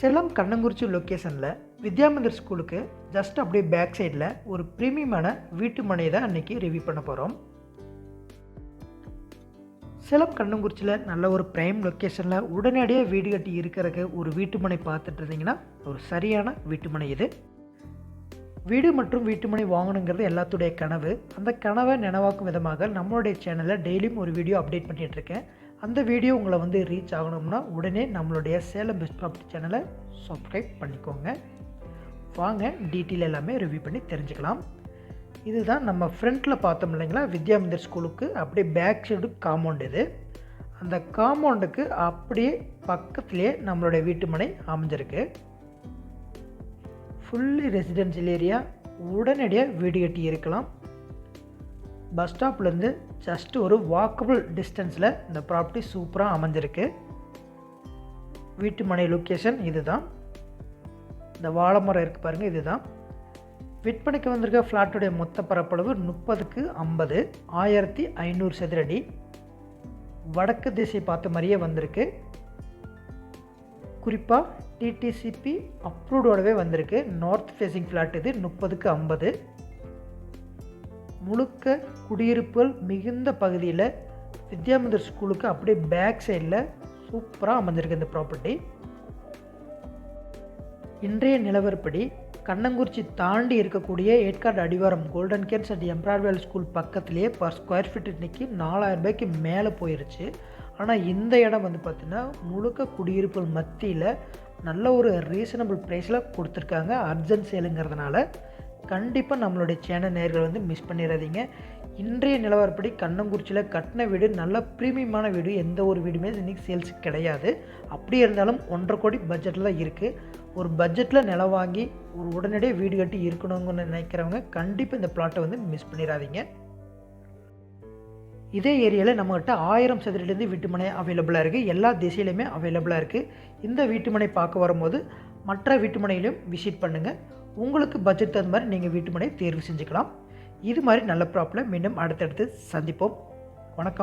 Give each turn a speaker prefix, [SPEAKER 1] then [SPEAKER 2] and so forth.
[SPEAKER 1] சேலம் கண்ணங்குறிச்சி லொக்கேஷனில் வித்யாமந்திர் ஸ்கூலுக்கு ஜஸ்ட் அப்படியே பேக் சைடில் ஒரு ப்ரீமியமான வீட்டு மனையை தான் அன்றைக்கி ரிவ்யூ பண்ண போகிறோம் சேலம் கண்ணங்குறிச்சியில் நல்ல ஒரு ப்ரைம் லொக்கேஷனில் உடனடியாக வீடு கட்டி இருக்கிறக்கு ஒரு வீட்டு மனை பார்த்துட்டு இருந்தீங்கன்னா ஒரு சரியான வீட்டு மனை இது. வீடு மற்றும் வீட்டுமனை வாங்கணுங்கிறது எல்லாத்துடைய கனவு. அந்த கனவை நினைவாக்கும் விதமாக நம்மளுடைய சேனலில் டெய்லியும் ஒரு வீடியோ அப்டேட் பண்ணிகிட்ருக்கேன் அந்த வீடியோ உங்களை வந்து ரீச் ஆகணும்னா உடனே நம்மளுடைய சேலம் பெஸ்ட் ப்ராப்பர்ட்டி சேனலை சப்ஸ்கிரைப் பண்ணிக்கோங்க. வாங்க டீட்டெயில் எல்லாமே ரிவ்யூ பண்ணி தெரிஞ்சுக்கலாம். இதுதான் நம்ம ஃப்ரண்ட்டில் பார்த்தோம் இல்லைங்களா? வித்யா மந்திர் ஸ்கூலுக்கு அப்படியே பேக் சைடு காம்பவுண்ட் இது. அந்த காம்பவுண்டுக்கு அப்படியே பக்கத்துலேயே நம்மளுடைய வீட்டுமனை அமைஞ்சிருக்கு. ஃபுல்லி ரெசிடென்ஷியல் ஏரியா உடனடியாக வீடு கட்டி இருக்கலாம். பஸ் ஸ்டாப்லேருந்து ஜஸ்ட் ஒரு வாக்கபிள் டிஸ்டன்ஸில் இந்த ப்ராப்பர்ட்டி சூப்பராக அமைஞ்சிருக்கு. வீட்டு மனை லொக்கேஷன் இதுதான். இந்த வாழை மரம் இருக்குது பாருங்கள் இதுதான். விற்பனைக்கு வந்திருக்க ஃப்ளாட்டுடைய மொத்த பரப்பளவு முப்பதுக்கு ஐம்பது ஆயிரத்தி ஐநூறு சதுரடி. வடக்கு திசை பார்த்த மாதிரியே வந்திருக்கு. குறிப்பாக டிடிசிபி அப்ரூவ்டோடவே வந்திருக்கு. நார்த் ஃபேஸிங் ஃப்ளாட் இது முப்பதுக்கு ஐம்பது. முழுக்க குடியிருப்புகள் மிகுந்த பகுதியில் வித்யாமந்திர் ஸ்கூலுக்கு அப்படியே பேக் சைடில் சூப்பராக அமைஞ்சிருக்கு இந்த ப்ராப்பர்ட்டி இன்றைய நிலவரப்படி கண்ணங்குறிச்சி தாண்டி இருக்கக்கூடிய ஏற்காடு அடிவாரம் கோல்டன் கேன்ஸ் அண்ட் எம்ப்ராய்டல் ஸ்கூல் பக்கத்துலேயே பர் ஸ்கொயர் ஃபீட் இன்றைக்கி நாலாயிரம் ரூபாய்க்கு மேலே போயிருச்சு. ஆனால் இந்த இடம் வந்து பார்த்திங்கன்னா முழுக்க குடியிருப்புகள் மத்தியில் நல்ல ஒரு ரீசனபிள் ப்ரைஸில் கொடுத்துருக்காங்க. அர்ஜென்ட் சேலுங்கிறதுனால கண்டிப்பாக நம்மளுடைய சேனல் நேர்கள் வந்து மிஸ் பண்ணிடாதீங்க இன்றைய நிலவரப்படி கண்ணங்குறிச்சியில் கட்டின வீடு நல்ல ப்ரீமியமான வீடு எந்த ஒரு வீடுமே இன்றைக்கி சேல்ஸ் கிடையாது. அப்படி இருந்தாலும் ஒன்றரை கோடி பட்ஜெட்டில் இருக்குது ஒரு பட்ஜெட்டில் நிலம் வாங்கி ஒரு உடனடியாக வீடு கட்டி இருக்கணுங்கன்னு நினைக்கிறவங்க கண்டிப்பாக இந்த பிளாட்டை வந்து மிஸ் பண்ணிடாதீங்க இதே ஏரியாவில் நம்மகிட்ட ஆயிரம் சதுரடிலேருந்து வீட்டுமனை அவைலபிளாக இருக்குது எல்லா திசையிலையுமே அவைலபிளாக இருக்குது இந்த வீட்டுமனை பார்க்க வரும்போது மற்ற வீட்டுமனையிலும் விசிட் பண்ணுங்கள் உங்களுக்கு பட்ஜெட் தகுந்த மாதிரி நீங்கள் வீட்டுமனை தேர்வு செஞ்சுக்கலாம். இது மாதிரி நல்ல ப்ராப்ளம் மீண்டும் அடுத்தடுத்து சந்திப்போம். வணக்கம்.